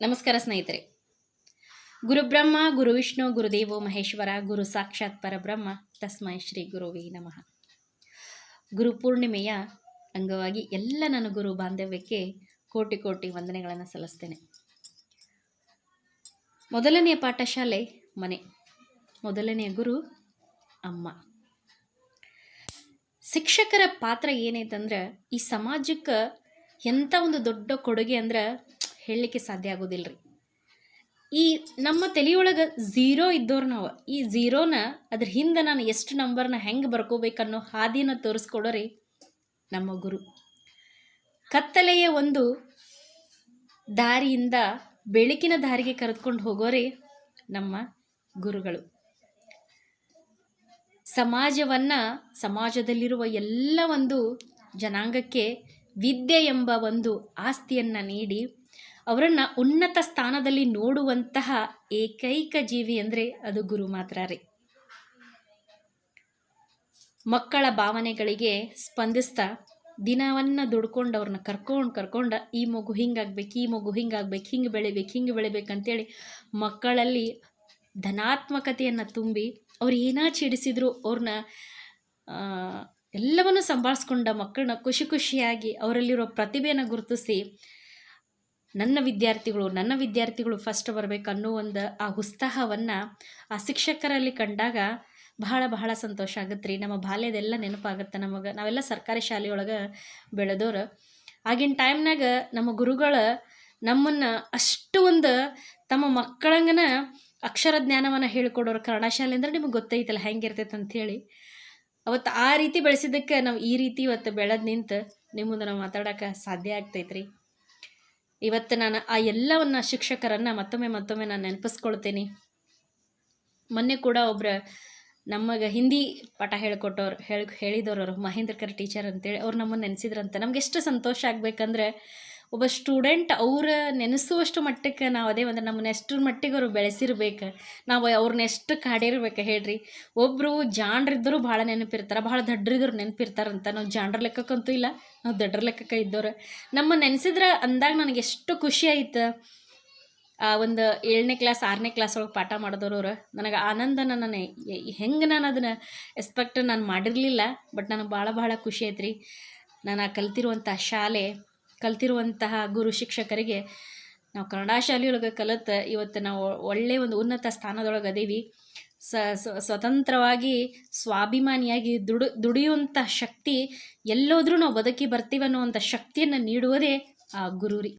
ನಮಸ್ಕಾರ ಸ್ನೇಹಿತರೆ. ಗುರುಬ್ರಹ್ಮ ಗುರು ವಿಷ್ಣು ಗುರುದೇವೋ ಮಹೇಶ್ವರ, ಗುರು ಸಾಕ್ಷಾತ್ ಪರಬ್ರಹ್ಮ, ತಸ್ಮೈ ಶ್ರೀ ಗುರುವೇ ನಮಃ. ಗುರು ಪೂರ್ಣಿಮೆಯ ಅಂಗವಾಗಿ ಎಲ್ಲ ನನ್ನ ಗುರು ಬಾಂಧವ್ಯಕ್ಕೆ ಕೋಟಿ ಕೋಟಿ ವಂದನೆಗಳನ್ನು ಸಲ್ಲಿಸ್ತೇನೆ. ಮೊದಲನೆಯ ಪಾಠಶಾಲೆ ಮನೆ, ಮೊದಲನೆಯ ಗುರು ಅಮ್ಮ. ಶಿಕ್ಷಕರ ಪಾತ್ರ ಏನೈತಂದ್ರೆ ಈ ಸಮಾಜಕ್ಕೆ ಎಂಥ ಒಂದು ದೊಡ್ಡ ಕೊಡುಗೆ ಅಂದ್ರೆ ಹೇಳಲಿಕ್ಕೆ ಸಾಧ್ಯ ಆಗೋದಿಲ್ಲರಿ ಈ ನಮ್ಮ ತಲೆಯೊಳಗೆ ಝೀರೋ ಇದ್ದವ್ರು ನಾವು, ಈ ಝೀರೋನ ಅದ್ರ ಹಿಂದೆ ನಾನು ಎಷ್ಟು ನಂಬರ್ನ ಹೆಂಗೆ ಬರ್ಕೋಬೇಕನ್ನೋ ಹಾದಿನ ತೋರಿಸ್ಕೊಡೋರಿ ನಮ್ಮ ಗುರು. ಕತ್ತಲೆಯ ಒಂದು ದಾರಿಯಿಂದ ಬೆಳಕಿನ ದಾರಿಗೆ ಕರೆದುಕೊಂಡು ಹೋಗೋರಿ ನಮ್ಮ ಗುರುಗಳು. ಸಮಾಜವನ್ನ, ಸಮಾಜದಲ್ಲಿರುವ ಎಲ್ಲ ಒಂದು ಜನಾಂಗಕ್ಕೆ ವಿದ್ಯೆ ಎಂಬ ಒಂದು ಆಸ್ತಿಯನ್ನು ನೀಡಿ ಅವರನ್ನು ಉನ್ನತ ಸ್ಥಾನದಲ್ಲಿ ನೋಡುವಂತಹ ಏಕೈಕ ಜೀವಿ ಅಂದರೆ ಅದು ಗುರು ಮಾತ್ರ ರೀ. ಮಕ್ಕಳ ಭಾವನೆಗಳಿಗೆ ಸ್ಪಂದಿಸ್ತಾ ದಿನವನ್ನು ದುಡ್ಕೊಂಡು ಅವ್ರನ್ನ ಕರ್ಕೊಂಡು ಕರ್ಕೊಂಡು ಈ ಮಗು ಹಿಂಗಾಗ್ಬೇಕು, ಈ ಮಗು ಹಿಂಗಾಗ್ಬೇಕು, ಹಿಂಗೆ ಬೆಳಿಬೇಕು ಹಿಂಗೆ ಬೆಳಿಬೇಕು ಅಂತೇಳಿ ಮಕ್ಕಳಲ್ಲಿ ಧನಾತ್ಮಕತೆಯನ್ನು ತುಂಬಿ ಅವ್ರು ಏನಾ ಚಿಡಿಸಿದ್ರು ಅವ್ರನ್ನ ಎಲ್ಲವನ್ನು ಸಂಭಾಳಿಸ್ಕೊಂಡ ಮಕ್ಕಳನ್ನ ಖುಷಿ ಖುಷಿಯಾಗಿ ಅವರಲ್ಲಿರೋ ಪ್ರತಿಭೆಯನ್ನು ಗುರುತಿಸಿ ನನ್ನ ವಿದ್ಯಾರ್ಥಿಗಳು ನನ್ನ ವಿದ್ಯಾರ್ಥಿಗಳು ಫಸ್ಟ್ ಬರಬೇಕು ಅನ್ನೋ ಒಂದು ಆ ಉತ್ಸಾಹವನ್ನು ಆ ಶಿಕ್ಷಕರಲ್ಲಿ ಕಂಡಾಗ ಬಹಳ ಬಹಳ ಸಂತೋಷ ಆಗತ್ತೆ ರೀ ನಮ್ಮ ಬಾಲ್ಯದೆಲ್ಲ ನೆನಪಾಗುತ್ತೆ ನಮಗೆ. ನಾವೆಲ್ಲ ಸರ್ಕಾರಿ ಶಾಲೆಯೊಳಗೆ ಬೆಳೆದೋರು. ಆಗಿನ ಟೈಮ್ನಾಗ ನಮ್ಮ ಗುರುಗಳು ನಮ್ಮನ್ನು ಅಷ್ಟು ಒಂದು ತಮ್ಮ ಮಕ್ಕಳಂಗನ ಅಕ್ಷರ ಜ್ಞಾನವನ್ನು ಹೇಳಿಕೊಡೋರು ಕನ್ನಡ ಶಾಲೆ ಅಂದ್ರೆ ನಿಮಗೆ ಗೊತ್ತೈತಲ್ಲ ಹೆಂಗಿರ್ತೈತೆ ಅಂಥೇಳಿ ಅವತ್ತು ಆ ರೀತಿ ಬೆಳೆಸಿದ್ದಕ್ಕೆ ನಾವು ಈ ರೀತಿ ಇವತ್ತು ಬೆಳೆದು ನಿಂತು ನಿಮ್ಮ ಮುಂದೆ ನಾವು ಮಾತಾಡೋಕೆ ಸಾಧ್ಯ ಆಗ್ತೈತ್ರಿ. ಇವತ್ತು ನಾನು ಆ ಎಲ್ಲವನ್ನು ಶಿಕ್ಷಕರನ್ನು ಮತ್ತೊಮ್ಮೆ ಮತ್ತೊಮ್ಮೆ ನಾನು ನೆನಪಿಸ್ಕೊಳ್ತೀನಿ. ಮೊನ್ನೆ ಕೂಡ ಒಬ್ಬರು ನಮಗೆ ಹಿಂದಿ ಪಾಠ ಹೇಳ್ಕೊಟ್ಟವ್ರು, ಹೇಳಿ, ಹೇಳಿದವರು ಮಹೇಂದ್ರಕರ್ ಟೀಚರ್ ಅಂತೇಳಿ, ಅವ್ರು ನಮ್ಮನ್ನು ನೆನೆಸಿದ್ರಂತೆ. ನಮ್ಗೆ ಎಷ್ಟು ಸಂತೋಷ ಆಗ್ಬೇಕಂದ್ರೆ ಒಬ್ಬ ಸ್ಟೂಡೆಂಟ್ ಅವರ ನೆನೆಸುವಷ್ಟು ಮಟ್ಟಕ್ಕೆ ನಾವು ಅದೇ ಒಂದು ನಮ್ಮನ್ನ ಎಷ್ಟರ ಮಟ್ಟಿಗೆ ಅವರು ಬೆಳೆಸಿರ್ಬೇಕು, ನಾವು ಅವ್ರನ್ನ ಎಷ್ಟು ಕಾಡಿರ್ಬೇಕು ಹೇಳ್ರಿ. ಒಬ್ಬರು ಜಾಣ್ರಿದ್ದರೂ ಭಾಳ ನೆನಪಿರ್ತಾರೆ, ಭಾಳ ದಡ್ರಿದ್ರು ನೆನಪಿರ್ತಾರಂತ ನಾವು ಜಾಣ್ರ ಲೆಕ್ಕಕ್ಕಂತೂ ಇಲ್ಲ, ನಾವು ದಡ್ರ ಲೆಕ್ಕಕ್ಕೆ ಇದ್ದವ್ರು. ನಮ್ಮ ನೆನೆಸಿದ್ರೆ ಅಂದಾಗ ನನಗೆ ಎಷ್ಟು ಖುಷಿ ಆಯ್ತು. ಆ ಒಂದು ಏಳನೇ ಕ್ಲಾಸ್, ಆರನೇ ಕ್ಲಾಸ್ ಒಳಗೆ ಪಾಠ ಮಾಡಿದವ್ರವ್ರು ನನಗೆ ಆನಂದ ನಾನು ಹೆಂಗೆ ನಾನು ಅದನ್ನು ಎಕ್ಸ್ಪೆಕ್ಟ್ ನಾನು ಮಾಡಿರಲಿಲ್ಲ ಬಟ್ ನನಗೆ ಭಾಳ ಭಾಳ ಖುಷಿ ಐತ್ರಿ ನಾನು ಆ ಕಲ್ತಿರುವಂಥ ಶಾಲೆ ಕಲ್ತಿರುವಂತಹ ಗುರು ಶಿಕ್ಷಕರಿಗೆ ನಾವು ಕನ್ನಡ ಶಾಲೆಯೊಳಗೆ ಕಲಿತು ಇವತ್ತು ನಾವು ಒಳ್ಳೆಯ ಒಂದು ಉನ್ನತ ಸ್ಥಾನದೊಳಗೆ ಅದೀವಿ ಸ, ಸ್ವತಂತ್ರವಾಗಿ ಸ್ವಾಭಿಮಾನಿಯಾಗಿ ದುಡು ದುಡಿಯುವಂಥ ಶಕ್ತಿ ಎಲ್ಲೋದ್ರೂ ನಾವು ಬದುಕಿ ಬರ್ತೀವಿ ಅನ್ನುವಂಥ ಶಕ್ತಿಯನ್ನು ನೀಡುವುದೇ ಆ ಗುರು ರೀ.